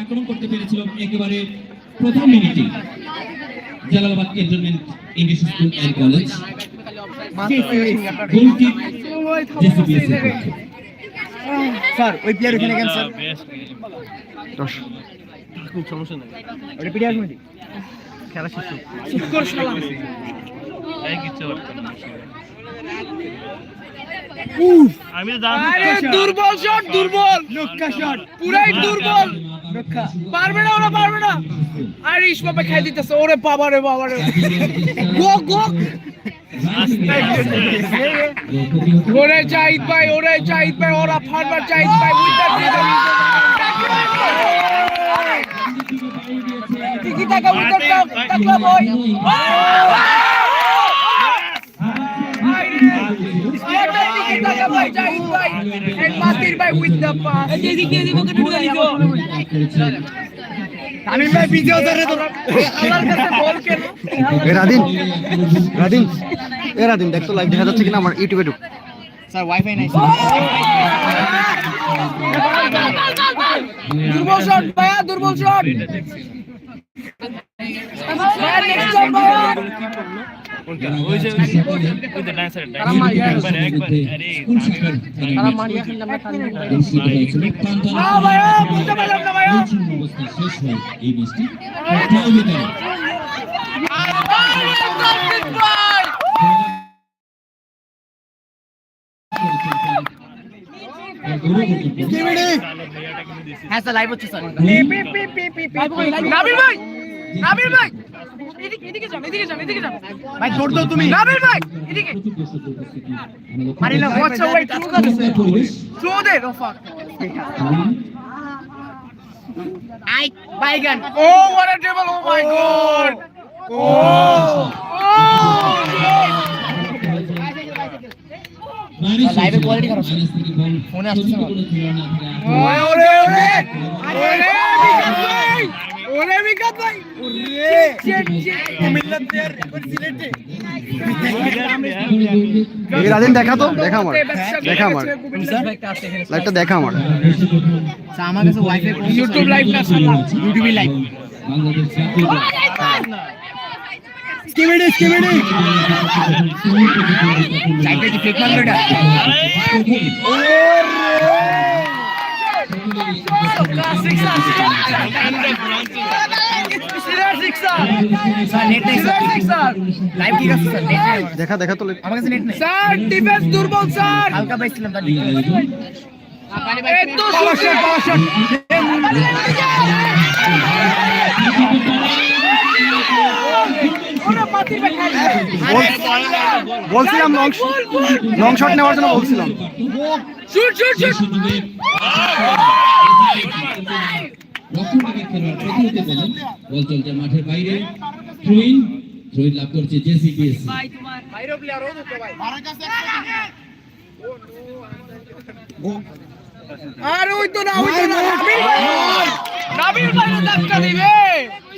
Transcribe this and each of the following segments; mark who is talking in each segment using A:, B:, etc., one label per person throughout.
A: আক্রমণ করতে পেরেছিল একেবারে প্রথম মিনিটে Jalalabad cantonment English school and college goal kick JCBS এর পক্ষে।
B: স্যার ওই প্লেয়ার ওখানে কেন স্যার
C: দশ
D: সমস্যা নাই
B: ওটা
C: খেলা শেষ হোক।
D: এই কিচ্ছু করতে। আমি
E: আরে দুর্বল শট দুর্বল।
B: লক্কা শট
E: পুরাই দুর্বল। পারবে না ওরা পারবে না। আর ইসমাপে খাই দিতেছে। ওরে বাবা রে বাবা রে। গো গো ওরে জাহিদ ভাই ওরে জাহিদ ভাই ওরা ফারবার জাহিদ ভাই উইথ দ্য টিকি টাকা উইথ দ্য টাকা বয়
B: তামিম ভাই। ধরে
E: কাছে বল কেন
C: এ রাদিন। রাদিন। এ রাদিন দেখ তো লাইভ দেখা যাচ্ছে কিনা আমার ইউটিউবে ঢুক।
B: স্যার ওয়াইফাই নাই
E: দুর্বল শট ভাইয়া দুর্বল শট
A: এই ম্যাচটি
B: হ্যাঁ স্যার লাইভ হচ্ছে স্যার।
E: নাবিল ভাই! নাবিল ভাই! এদিকে যান এদিকে যান এদিকে যান
B: ভাই দৌড় দাও তুমি।
E: নাবিল ভাই এদিকে।
B: মারিলা
E: হোয়াটস আপ ভাই? ট্রু কাছে থ্রো দে নো ফাক
B: আই বাইগান।
E: ও what a dribble O. My god ও।
B: লাইভে কোয়ালিটি খারাপ ফোনে আসছে না।
E: ওরে ওরে ওরে! ওরে বিকাশ ভাই! ওরে বিকাশ ভাই! ওরে চেক চেক
B: কুমিল্লা প্লেয়ার সিলেটে
C: এই দেখা তো দেখা আমার দেখা আমার লাইভটা দেখা আমার।
B: আমার কাছে ওয়াইফাই
E: ইউটিউব লাইভ না
B: ইউটিউবে লাইভ
A: বাংলাদেশ
B: স্কিমিডি স্কিমিডি লাইভটা কি ফেক মারলো এটা।
C: দেখা দেখা তো।
B: আমার কাছে নেট নাই
E: স্যার ডিফেন্স দুর্বল স্যার
B: হালকা পাইছিলাম তার
E: এত সুন্দর ওরে ভাই
C: বলছিলাম লং লং শট নেওয়ার জন্য বলছিলাম।
A: বল চলছে মাঠের বাইরে থ্রোইন থ্রোইন লাভ করছে জেসিপিএস
E: আর ওই তো না ওই তো না। নাবিল ধাক্কা দিবে।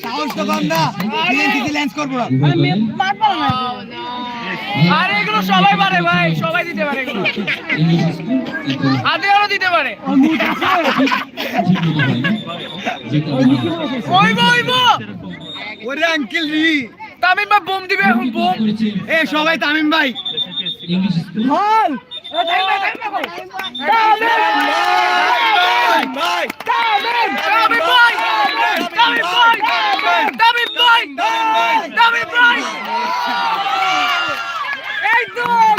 B: সাহস তো কম না। বিএনসিসি ল্যান্স করব? না
E: আর এগুলো সবাই পারে ভাই সবাই দিতে পারে এগুলো। হাতে আরও দিতে পারে। ওইবো ওইবো
B: ওরে আঙ্কেল রি
E: তামিম ভাই বোম দিবে এখন বোম।
B: এ সবাই তামিম ভাই।
A: English school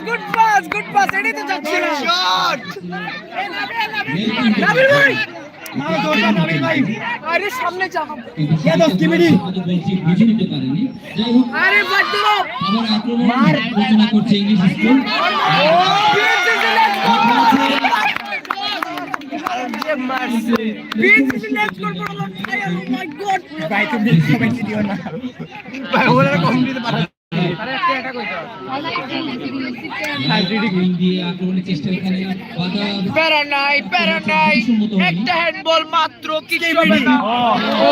E: good pass good pass এটাই তো যাচ্ছে না নাবিল ভাই আরে সামনে যা।
A: বলছি বুঝে নিতে পারেনি যাই
E: আরে বাদ
A: করছে ইংলিশ স্কুল
B: ভাই তুমি সবাই দিও না। ভাই ওরা কম দিতে পারে।
E: প্যারা নাই প্যারা নাই একটা হ্যান্ডবল মাত্র কিছু হবে না। ও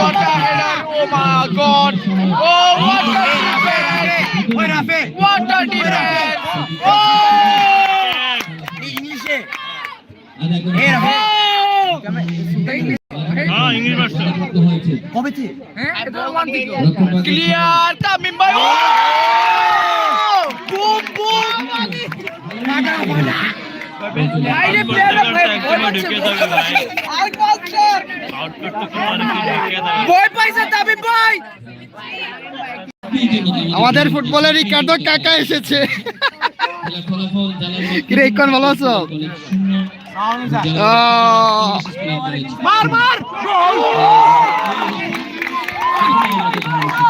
E: what a header, oh my god! O what a defense!
B: ওই রাফে
E: what ও
B: ইংলিশে
D: হ্যাঁ ইংলিশ
E: ক্লিয়ার তামিম ভাই বুম বুম
D: ভাই।
C: আমাদের ফুটবলের রিকার্ডো কাকা এসেছে। কিরে, ভালো আছো?
E: মার মার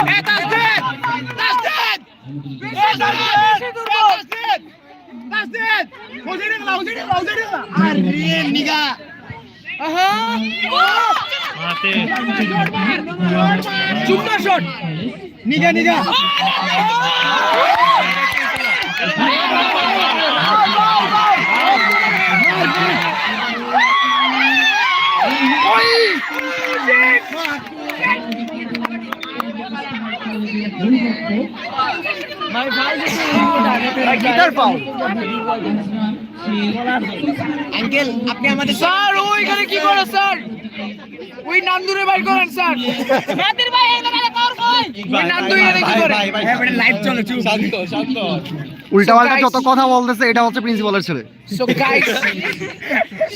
E: এ তাসদিদ তাসদিদ এ
C: গিটার পাও
B: আঙ্কেল আপনি আমাদের
E: স্যার ওইখানে কি করে স্যার? ওই নান্দুরে বাইর করেন স্যার। নান্দির ভাই
C: যত কথা বলতেছে এটা হচ্ছে প্রিন্সিপালের ছেলে
E: সো গাইস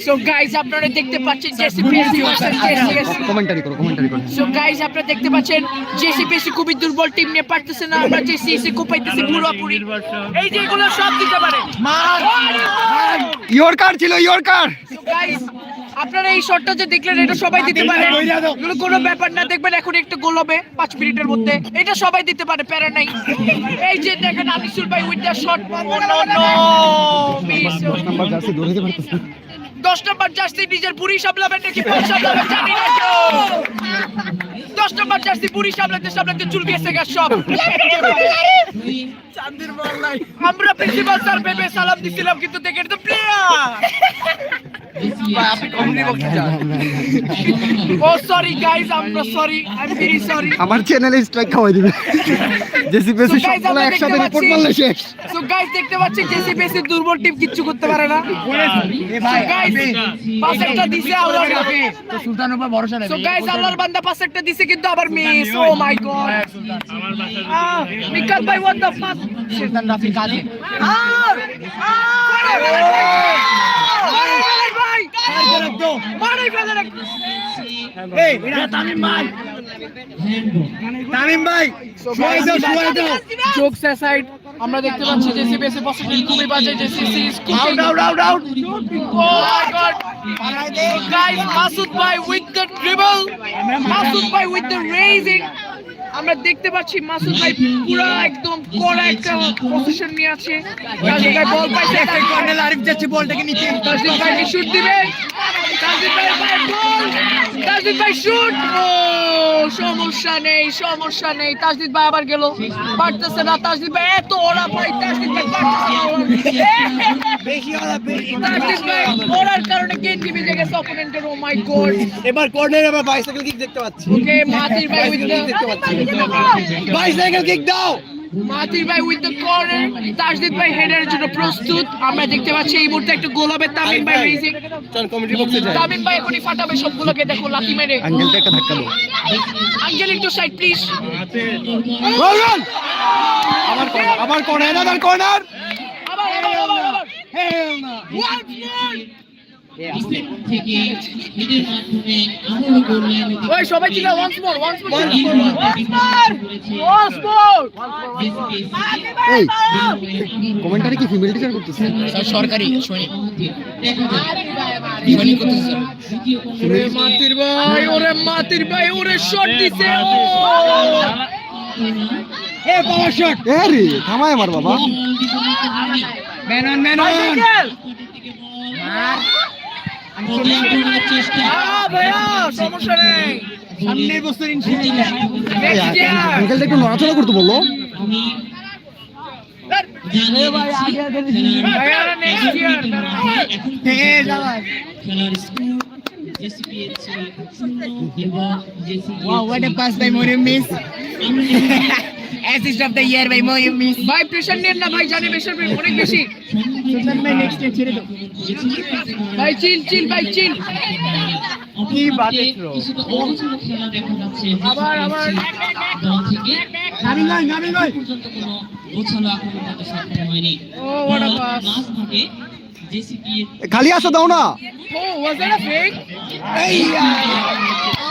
E: সো গাইস আপনারা দেখতে পাচ্ছেন জেসিপিএসি ভার্সেস জেসিএসি
C: কমেন্টারি করো কমেন্টারি করো
E: সো গাইস আপনারা দেখতে পাচ্ছেন জেসিপিএসি খুবই দুর্বল টিম নিয়ে পারতেছে না আমরা জেসিএসি কোপাইতেছি পুরোপুরি এই যে এগুলো সব দিতে পারে
C: ইয়োর কার ছিল কার
E: আপনারা এই শটটা যে দেখলেন এটা সবাই দিতে পারে এগুলো কোনো ব্যাপার না দেখবেন এখন একটু গোল হবে পাঁচ মিনিটের মধ্যে। এটা সবাই দিতে পারে প্যারা নাই। এই যে দেখেন আনিসুল ভাই উইথ দ্য শট। দশ নম্বর জার্সি নিজের বুড়ি সামলাবেন নাকি পা সামলাবেন জানি না তো। দশ নম্বর জার্সি বুড়ি সামলাতে সামলাতে চুল গেছে গা সব। আমরা প্রিন্সিপাল স্যার ভেবে সালাম দিছিলাম কিন্তু দেখেন তো প্লেয়ার আমরা sorry I am very sorry
C: আমার চ্যানেলে স্ট্রাইক খাওয়াই দিবে। জেসি পেসি সবগুলো একসাথে
E: দেখতে
C: রিপোর্ট
E: পাচ্ছি-
C: মারলে শেষ।
E: সো গাইস দেখতে পাচ্ছেন জেসি বেসি দুর্বল টিম কিচ্ছু করতে পারে না। পাস একটা দিছে আল্লাহর
B: তো সুলতান উপর ভরসা নেই
E: সো গাইস আল্লাহর বান্দা পাস একটা দিছে কিন্তু আবার মিস ও মাই গড
D: আমার
E: নিকাল ভাই হোয়াট দ্য ফাক
B: সুলতান রাফি কাজে।
E: আর ভাই
B: ভাই। ভাই
E: আমরা দেখতে পাচ্ছি যে সিবিএসই পসিবল খুবই বাজে যে CC is
B: out out out out
E: Oh my god! Guys, Masood Bhai with the dribble. Masood Bhai with the raising. আমরা দেখতে পাচ্ছি মাসুদ ভাই পুরো একদম কড়া একটা পজিশন নিয়ে আছে। তাজিদ ভাই বল পাইছে
B: একটা কর্নেল আরিফ যাচ্ছে বলটাকে নিচে।
E: তাজিদ ভাই কি শুট দিবে। তাজিদ ভাই ভাই বল। তাজিদ ভাই শুট ও সমস্যা নেই সমস্যা নেই। তাজদিদ ভাই আবার গেল। পারতেছে না তাজদিদ ভাই এত ওরা ভাই তাজদিদ ভাই তাজদিদ ভাই ওরার কারণে গেঞ্জি ভিজে গেছে অপোনেন্টের ও মাই গড
B: এবার কর্নার আবার বাইসাইকেল কিক দেখতে পাচ্ছি।
E: ওকে মাতির ভাই
B: দেখতে পাচ্ছি। বাইসাইকেল কিক দাও।
E: মাতির ভাই উইথ দ্য কর্নার তাজদিদ ভাই হেডারের জন্য প্রস্তুত। আমরা দেখতে পাচ্ছি এই মুহূর্তে একটা গোল হবে তামিম ভাই রেজিং
B: চল কমেন্ট্রি বক্সে যাই।
E: তামিম ভাই এখনই ফাটাবে সবগুলোকে দেখো লাকি মেরে।
C: আঙ্কেলটা একটা ধাক্কা দাও
E: আঙ্কেল একটু সাইড প্লিজ
C: গোল আবার কর্নার আবার কর্নার আবার কর্নার
E: আবার আবার। আবার Once more!
A: থেকে এদের মাধ্যমে আরও গোল লাইন
E: ওই সবাই ছিল once more once more
A: Once
E: once more
C: এই কমেন্টারি কি ফিমেল টিচার করতেছে
B: সরকারি সৈনিক
A: সৈনিক করতেছে
E: ওরে মাতির ভাই ওরে মাতির ভাই ওরে শট দিছে ও
B: এ পাওয়ার শট
C: এ রে থামায় আমার বাবা
B: ম্যান অন ম্যান অন
C: আঙ্কেলটা একটু নড়াচড়া করতে বলল
A: আমি জানিয়ে
E: ভাইয়া next year
B: a assist of the year ভাই মই
E: ভাই প্রেশার নেন না ভাই জানে প্রেশার অনেক বেশি। ভাই নেক্সট ছেড়ে দাও ভাই চিল চিল ভাই চিল।
B: কি বাজে
E: আবার আবার।
C: নামি নামি
E: ও ওয়াট
A: আ পাস
C: খালি আসো দাও না।
E: ও ওয়াজ দ্যাট আ ফেক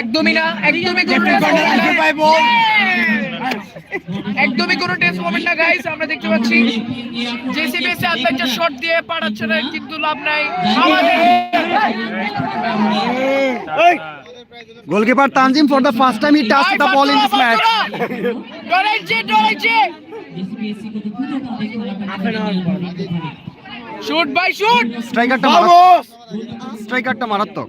E: একদমই না একদমই। একদমই কোনো টেন্স মোমেন্ট না গাইস আমরা দেখতে পাচ্ছি জেসিবি এসে একটা শট দিয়ে পাঠাচ্ছে না কিন্তু লাভ নাই। আমাদের
C: goalkeeper Tanzim for the first time he touch the ball in this match
E: ডরাইছে ডরাইছে! শুট বাই শুট
C: স্ট্রাইকারটা মারাত্মক। স্ট্রাইকারটা মারাত্মক।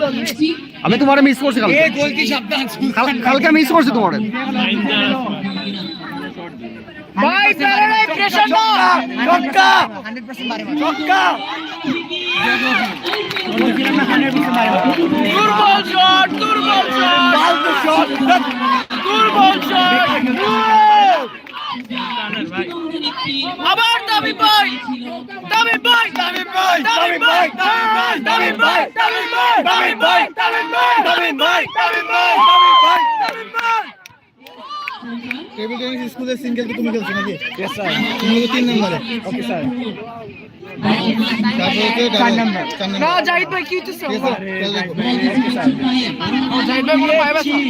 A: করেছে।
C: আমি তোমারে মিস করছি কালকে। কাল- কালকে মিস করছি তোমারে।
E: ভাই প্যারাডাই প্রেসার না
C: ছক্কা
B: 100% মারে
C: ছক্কা
E: দুর্বল শট দুর্বল শট
C: ফালতু শট
E: দুর্বল শট আবার দাবি ভাই দাবি ভাই দাবি ভাই দাবি ভাই দাবি ভাই দাবি ভাই দাবি ভাই দাবি ভাই দাবি ভাই দাবি ভাই দাবি ভাই দাবি ভাই
C: টেবিল টেনিস স্কুলে সিঙ্গেল কি তুমি খেলছো নাকি यस স্যার তুমি তো তিন নম্বরে ওকে স্যার চার নাম্বার
E: না জাহিদ ভাই কি হচ্ছে জাহিদ ভাই মনে পাইবা shot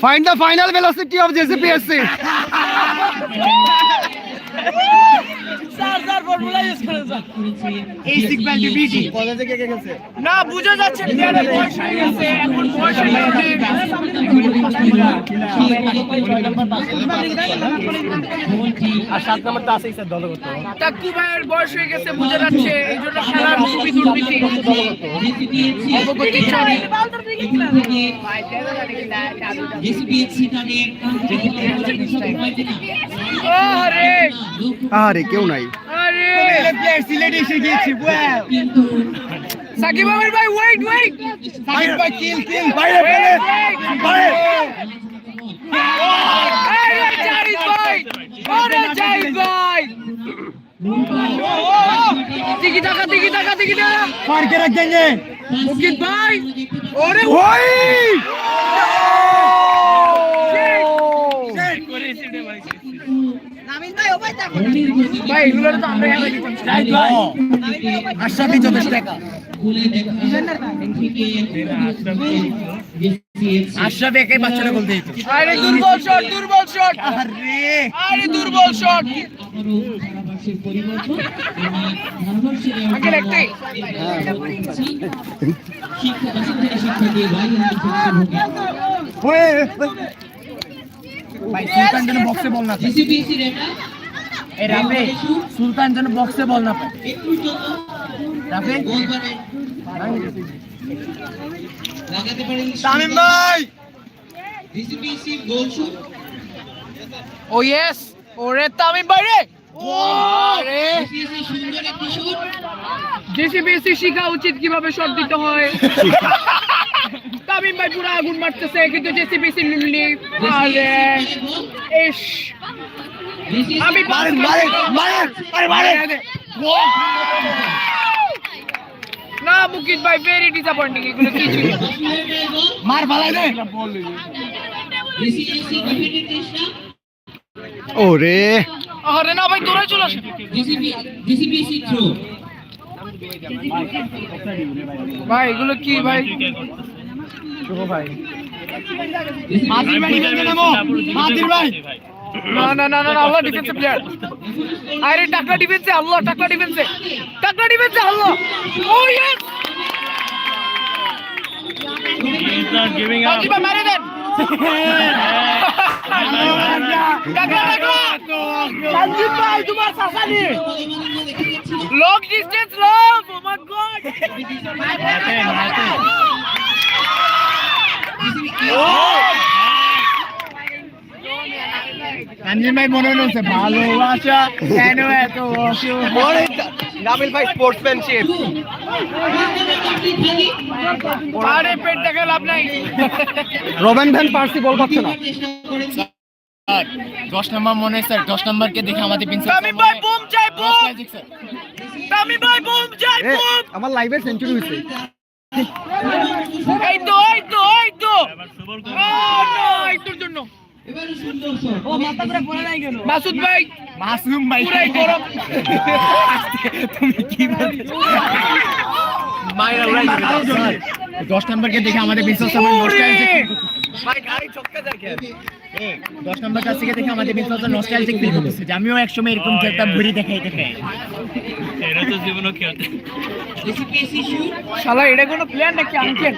C: Find the final velocity of JCPSC.
B: এই সিগন্যাল টু বিটি
C: কলেজে কে কে খেলছে
E: না বুঝা যাচ্ছে প্লেয়ারের বয়স হয়ে গেছে এখন বয়সের কারণে
B: আর সাত নাম্বারটা আছে স্যার দলগত
E: টাক্কু ভাইয়ের বয়স হয়ে গেছে বুঝা যাচ্ছে এই জন্য খেলার খুবই দুর্নীতি অবগতি চাই আরে
C: আরে কেউ নাই।
E: সাকিব আমির ভাই ওয়েট ওয়েট
B: সাকিব ভাই কিল কিল
C: বাইরে
E: বাইরে। টিকি টাকা টিকি টাকা টিকি টাকা
B: পার্কে রাখ দেंगे
E: मुकित भाई अरे
C: भाई
E: ভাই এগুলো তো আমরা হেলা দিতাম।
B: আশরাফি যথেষ্ট। একা আশরাফি একাই বাচ্চারা বলতে দিত।
E: আরে দুর্বল শট দুর্বল শট
B: আরে।
E: আরে দুর্বল শট
B: ভাই সুলতান যেন বক্সে বল না এই রাফে সুলতান যেন বক্সে বল না পায়। রাফে
C: তামিম ভাই!
E: ও ইয়েস ওরে তামিম ভাই রে! জেসিবিএসি শিখা উচিত কীভাবে শট দিতে হয়। তামিম ভাই পুরো আগুন মারতেছে কিন্তু জেসিবিসি লিলি আরে! ইস! আমি
C: মারেন মারেন মারেন আরে মারেন।
E: না মুকিত ভাই ভেরি ডিসঅ্যাপয়েন্টিং এগুলো কি ছিল
C: মার ফালাই দে। ওরে।
E: আরে না ভাই দৌড়ে চলে আসে।
A: থ্রো
E: ভাই এগুলো কি ভাই?
C: মাদির ভাই নিচে নামো মাদির ভাই।
E: না না না না আল্লাহ ডিফেন্সে প্লেয়ার আরে টাকা ডিফেন্সে আল্লাহ টাকা ডিফেন্সে টাকা ডিফেন্সে Allah. Oh yes
D: He's not giving up.
E: তোমার long distance love oh my god
C: Tanzim ভাই মনে হচ্ছে ভালোবাসা কেন এত নাবিল ভাই স্পোর্টসম্যানশিপ
E: আরে পেট দেখে লাভ নাই।
C: রবেন ভ্যান পার্সি বল পাচ্ছে না।
B: দশ নম্বর মনে স্যার দশ নম্বরকে দেখে আমাদের প্রিন্সিপাল
E: তামিম ভাই বুম চাই বুম! তামিম ভাই বুম চাই বুম!
C: আমার লাইভে সেঞ্চুরি হয়েছে
E: এই তো এই তো এই তো! Oh, এই তোর জন্য। মাসুদ ভাই।
B: মাসুম ভাই।
E: পুরাই গরম।
B: তুমি কি দশ নম্বরকে দেখে আমাদের নস্টালজিক দশ নম্বর কাছ থেকে দেখে আমাদের ফিল করতেছে যে আমিও একসময় এরকম খেলতাম ঘুরি দেখাই দেখাই।
D: এরা তো জীবনও খেলতে।
E: শালা এটা কোনো প্ল্যান নাকি? আঙ্কেল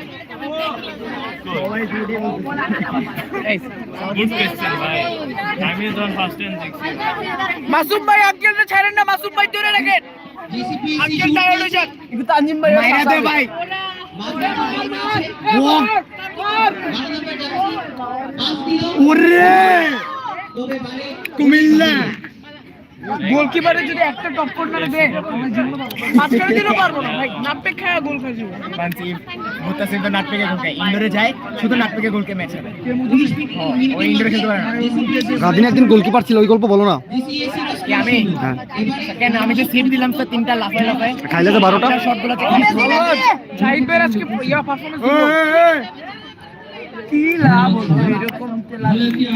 E: মাসুম ভাই আঙ্কেলটা ছাড়েন না মাসুম ভাই ধরে রাখেন। আঙ্কেল টায়ার্ড হয়ে
B: কিন্তু তানজিম ভাই মাইরা দে ভাই।
C: ওরে! কুমিল্লা।
E: গোলকিপারে যদি একটা টপ কর্নারে দেয় মাঝখানে দিলেও পারব না ভাই। নাপে খায় গোল খাই যাব
B: মানছি মুতাসিম তো নাটপেকে গোল খায়। ইন্ডোরে যায় শুধু নাটপেকে গোলকে ম্যাচ হবে। ও ইন্ডোরে খেলতে পারে না।
C: গাদিন একদিন গোলকিপার ছিল ওই গল্প বলো না।
B: কি আমি?
C: হ্যাঁ।
B: কেন? আমি যে সেভ দিলাম তো তিনটা লাফায় লাফায়।
C: খাইলে যে বারোটা।
B: শটগুলো
E: শাহিদ ভাইয়ের আজকে ইয়া পারফরমেন্স কি লাভ হলো? এরকম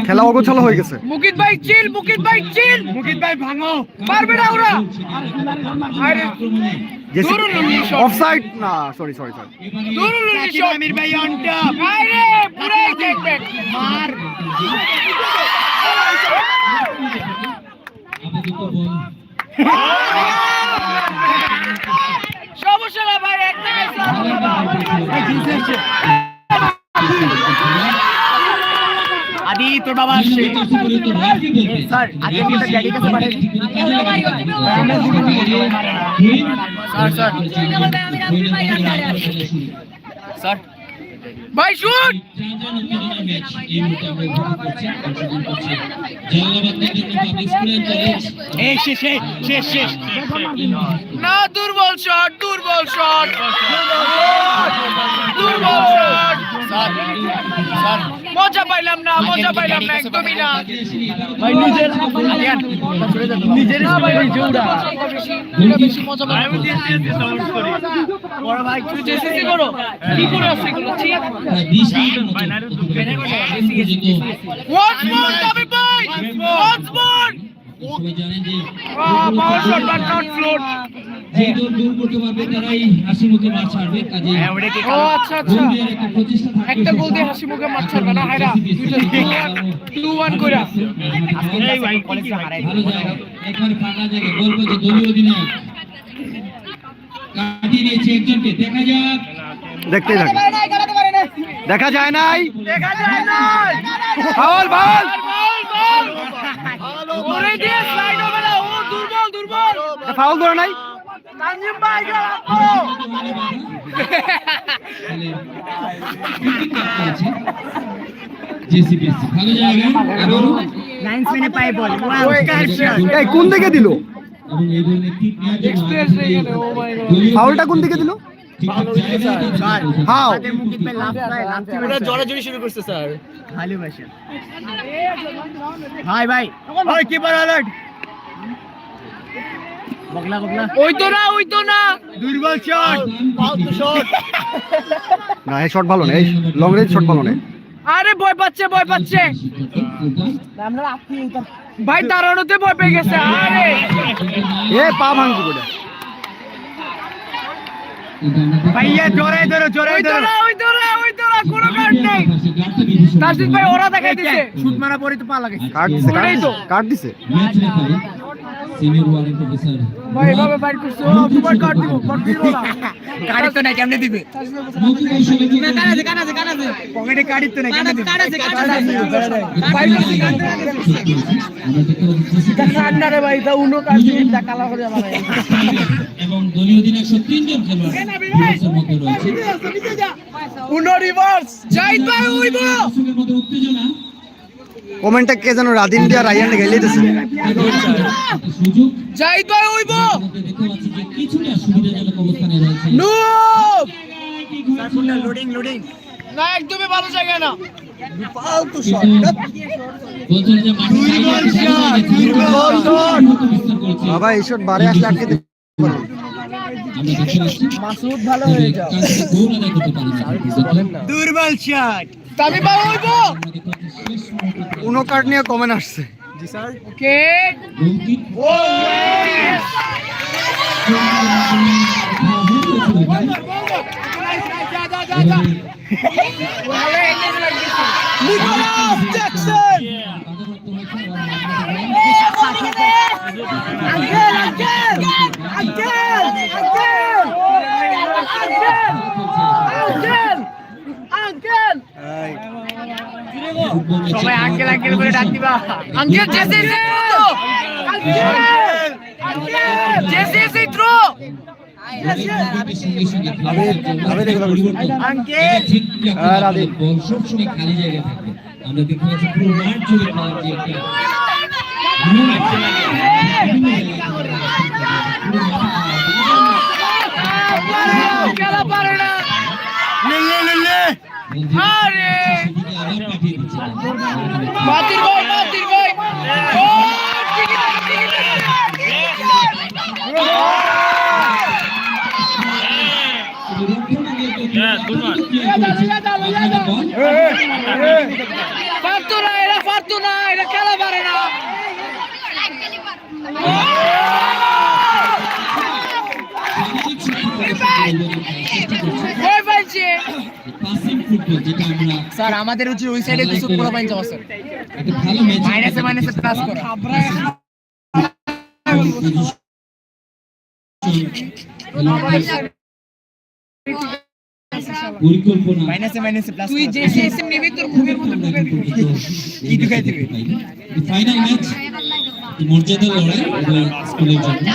C: খেলা অগোছালো হয়ে গেছে।
E: মুকিত ভাই চিল মুকিত ভাই চিল! মুকিত ভাই ভাঙো। পারবে না ওরা! আরে
C: অফসাইড? না সরি সরি সরি
E: দূরুল উল্লি আমির ভাই অন টপ আরে পুরো টেক ব্যাক মার। সমস্যা না ভাই একটা গেছে
B: তোর বাবা আসছে। স্যার আজকে কি এটা ড্যাডির কাছে পাঠাই স্যার স্যার। স্যার।
E: ভাই শুট
B: এই শেষ শেষ শেষ
E: না দুর্বল শট দুর্বল শট দুর্বল শট
B: স্যার স্যার।
E: মজা পাইলাম না মজা পাইলাম না একদমই না।
B: ভাই নিজের নিজের
E: না ভাই
B: জোড়া
E: এটা বেশি মজা পাইলাম
D: আমি দিয়ে দিয়ে
A: দূর করতে পারবে তারাই হাসি মুখে ছাড়বে কাজে
B: হ্যাঁ
E: ও আচ্ছা আচ্ছা।
A: একটা প্রচেষ্টা থাকবে।
E: একটা গোল দিয়ে হাসি মুখে মাঠ ছাড়বে না হায়রা। টু ওয়ান করে
D: এই ভাই
B: কলেজে হারাই
A: ভালো জায়গা একবারে ফাঁকা জায়গা গোল করছে দলীয় অধিনায়ক। কাটিয়ে দিয়েছে একজনকে দেখা যাক।
C: দেখতেই থাকে দেখা যায় নাই।
E: দেখা যায় না।
C: ফাউল ধরে নাই। কোন দিকে দিল? ফাউলটা কোন দিকে দিল? ঠিকঠাক জায়গায় তাদের পৌঁছে
B: বগলা বগলা
E: ওই তো না ওই তো না
A: দুর্বল শট ফালতু শট
F: না এই শট ভালো না এই লং রেঞ্জ শট ভালো না
E: আরে ভয় পাচ্ছে ভয় পাচ্ছে
B: আমরা আপনি এটা
E: ভাই দাঁড়ানোতে ভয় পেয়ে গেছে আরে
F: এ পা ভাঙছি কোটা
A: ভাইয়া জোরে ধরো জোরে
E: ওই তো
A: ধরো
E: না ওই তো না ওই তো না কোনো কাট নেই তাসিফ ভাই ওরা দেখাই দিছে
B: শুট মারা পরে তো পা লাগে
F: কাট দিছে কাট দিছে
C: সিনিয়র ওয়ারেন্ট অফিসার
E: ভাই এভাবে বাইর করছে? দুবার কাট দিব কাট দিব না।
B: গাড়ি তো নাই কেমনে দিবে?
C: মধু কৌশলে কি
B: কান আছে কান আছে কান আছে? পকেটে গাড়ি তো নাই কেমনে দিবে? কান আছে কান আছে?
E: ভাই কাট
C: আমরা দেখতে পাচ্ছি
E: রে ভাই তা উনো কাট দিয়ে তা কালা করে আমার
C: এবং দলীয় অধিনায়ক তিনজন খেলোয়াড় ডিফেন্সের মধ্যে রয়েছে।
E: উনো রিভার্স জাহিদ ভাই উইব!
C: উত্তেজনা।
F: কমেন্টটা কে যেন রাদিন দিয়া রায়ান গেলে দিছে
C: একটা সুযোগ
E: জাহিদ ভাই উইব
C: আমাদের দেখতে পাচ্ছি যে কিছুটা সুবিধাজনক অবস্থানে রয়েছে
E: নুব
B: লোডিং লোডিং
E: না। একদমই ভালো জায়গা না
C: বলছেন যে।
F: বাবা এই শট বারে আসলে আটকে দিতে
B: মাসুদ ভালো হয়ে যাও।
A: দুর্বল শট।
C: পাচ্ছি শেষ মুহূর্তে
F: উনো কার্ড নিয়ে কমেন্ট আসছে
E: okay
C: goal kick
E: Nicolas Jackson uncle uncle uncle uncle
B: সবাই আঙ্কেল আঙ্কেল করে ডাক দিবা।
E: Uncle JC uncle uncle JC JC throw
F: আর আদি।
C: বল সবসময় খালি জায়গায় থাকবে আমরা দেখতে পাচ্ছি পুরো মাঠ জুড়ে খেলার যে একটা
E: খেলা পারে না। পারতো না এরা পারতো না এরা খেলা পারে না। পাইছে।
C: পাসিং ফুটবল যেটা আমরা
B: স্যার আমাদের উচিত ওই সাইডে কিছু পোলা পাইন যাওয়া স্যার।
C: একটা ভালো ম্যাচ
B: মাইনাসে মাইনাসে প্লাস করা।
C: পরিকল্পনা
B: মাইনাসে মাইনাসে প্লাস
E: তুই যে সিস্টেম নিবি তোর মুখের মধ্যে ঢুকে
B: কি ঢুকাই দিবে?
C: ফাইনাল ম্যাচ মর্যাদা লড়াই স্কুলের জন্য।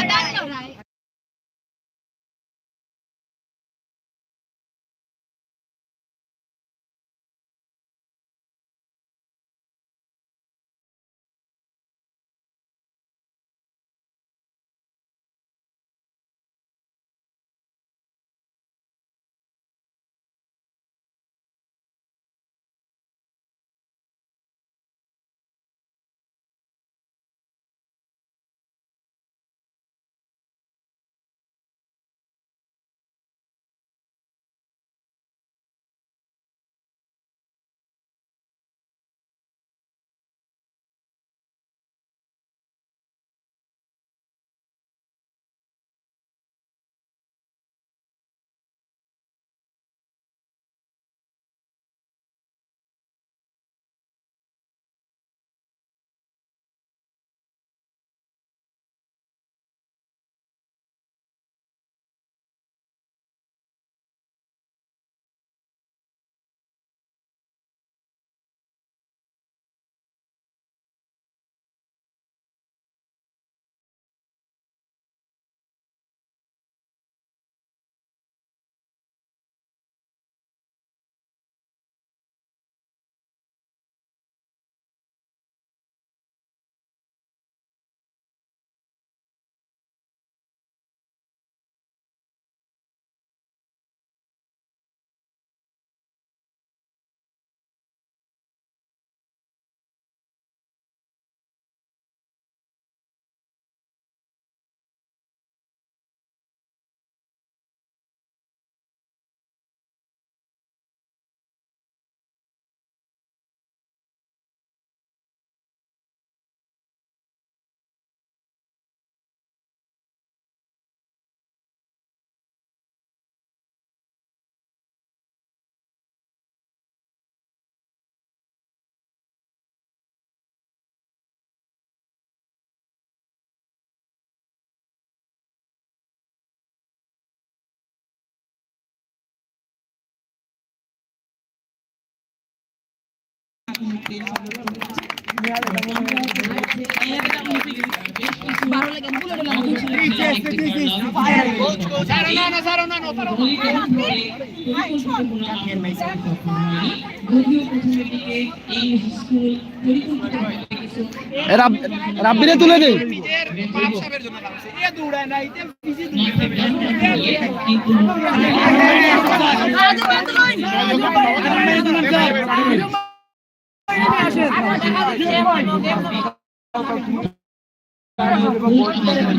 B: রাব্বিরে তুলে দে।
C: কিন্তু 아름 다.